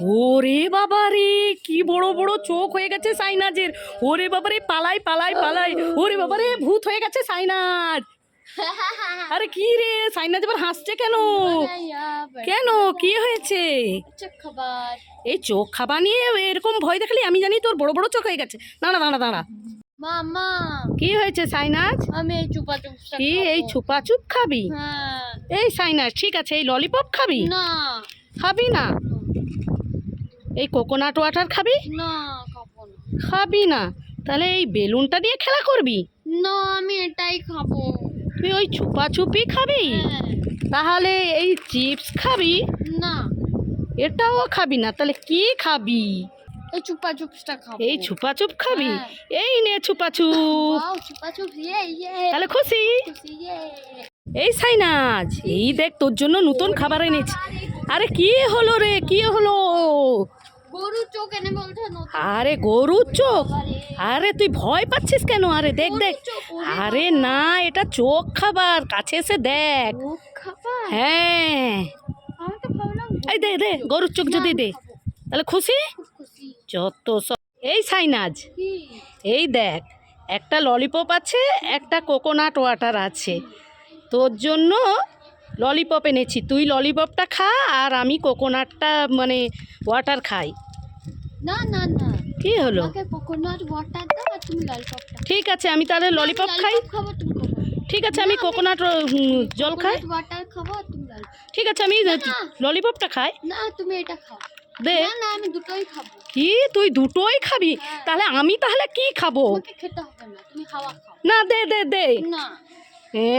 ওরে বাবা রে কি বড় বড় চোখ হয়ে গেছে সাইনাজের। ওরে বাবা রে পালাই পালাই পালাই। ওরে বাবা রে ভূত হয়ে গেছে সাইনাজ। আরে কি রে সাইনাজ এবার হাসছে কেন? কেন? কি হয়েছে? এই চোখ খাবা নিয়ে এরকম ভয় দেখালি আমি জানি তোর বড় বড় চোখ হয়ে গেছে। দাঁড়া দাঁড়া দাঁড়া। মামা কি হয়েছে সাইনাজ? আমি এই চুপা চুপসা কি এই চুপাচুপ খাবি? হ্যাঁ। এই সাইনাজ ঠিক আছে এই ললিপপ খাবি? না। খাবি না? এই কোকোনাট ওয়াটার খাবি? না খাব না। খাবি না। তাহলে এই বেলুনটা দিয়ে খেলা করবি? না আমি এটাই খাব। তুই ওই ছুপাছুপি খাবি? হ্যাঁ। তাহলে এই চিপস খাবি? না। এটাও খাবি না তাহলে কি খাবি? এই চুপা চুপসটা খাব। এই ছুপাচুপ খাবি? হ্যাঁ। এই নে ছুপাছুপ। ওয়াও চুপা চুপ ইয়ে ইয়ে। তাহলে খুশি? খুশি ইয়ে। এই সাইনাজ এই দেখ তোর জন্য নতুন খাবার এনেছি। আরে কি হলো রে কি হলো? আরে গরুর চোখ? আরে তুই ভয় পাচ্ছিস কেন? আরে দেখ দেখ। আরে না এটা চোখ খাবার। কাছে এসে দেখ। হ্যাঁ। এই দে দে গরুর চোখ। যদি দে। তাহলে খুশি? যত সব এই সাইনাজ। এই দেখ একটা ললিপপ আছে একটা কোকোনাট ওয়াটার আছে। তোর জন্য ললিপপ এনেছি। তুই ললিপপটা খা আর আমি কোকোনাটটা মানে ওয়াটার খাই। না না না। কি হলো? আমাকে কোকোনাট ওয়াটার দাও আর তুমি ললিপপটা ঠিক আছে আমি তাহলে ললিপপ খাই। খাব তুমি ঠিক আছে আমি কোকোনাট জল খাই। ওয়াটার খাব আর তুমি ললিপপ ঠিক আছে আমি ললিপপটা খাই। না তুমি এটা খাও। দে। না না আমি দুটোই খাব। কি? তুই দুটোই খাবি? হ্যাঁ। তাহলে আমি তাহলে কি খাব? খেতে হবে না তুমি খাওয়া খাও। না দে দে দে। না। এ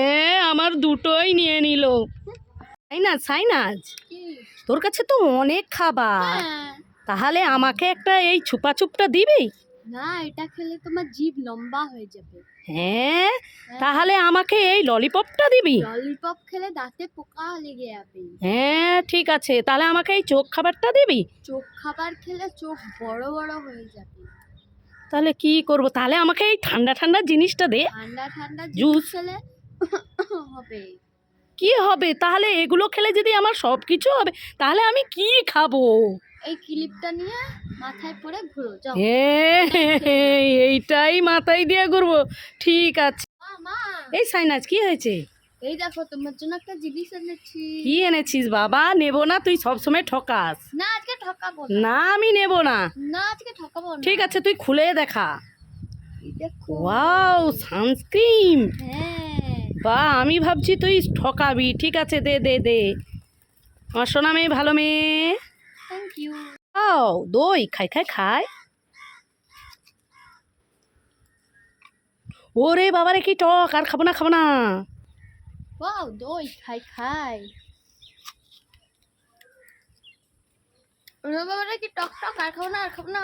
আমার দুটোই নিয়ে নিল। সাইনাজ সাইনাজ। তোর কাছে তো অনেক খাবার। হ্যাঁ। তাহলে আমাকে একটা এই ছুপাছুপটা দিবি? না এটা খেলে তোমার জিভ লম্বা হয়ে যাবে। হ্যাঁ? তাহলে আমাকে এই ললিপপটা দিবি? ললিপপ খেলে দাঁতে পোকা লেগে যাবে। হ্যাঁ ঠিক আছে। তাহলে আমাকে এই চোখ খাবারটা দিবি? চোখ খাবার খেলে চোখ বড় বড় হয়ে যাবে। তাহলে কি করব? তাহলে আমাকে এই ঠান্ডা ঠান্ডা জিনিসটা দে। ঠান্ডা ঠান্ডা জুস। জুস। খেলে হবে। কি হবে? তাহলে এগুলো খেলে যদি আমার সব কিছু হবে তাহলে আমি কি খাব? এই ক্লিপটা নিয়ে মাথায় পরে ঘুরো যাও। এইটাই মাথায় দিয়ে ঘুরবো। ঠিক আছে। এই সাইনাজ কি হয়েছে? এই দেখো তোমার জন্য একটা জিনিস এনেছি। কি এনেছিস বাবা? নেব না তুই সবসময় ঠকাস। না আজকে ঠকাবো না। আমি নেব না। না আজকে ঠকাবো না। ঠিক আছে তুই খুলে দেখা। ওয়াও সানস্ক্রিন হ্যাঁ। বা আমি ভাবছি তুই ঠকাবি। ঠিক আছে দে দে দে। আমার সোনা মেয়ে ভালো মেয়ে। থ্যাংক দই খাই খাই খাই ওরে বাবারে কি টক আর খাব না খাব না ওয়াও দই খাই খাই ওরে বাবারে কি টক টক আর খাব না আর খাব না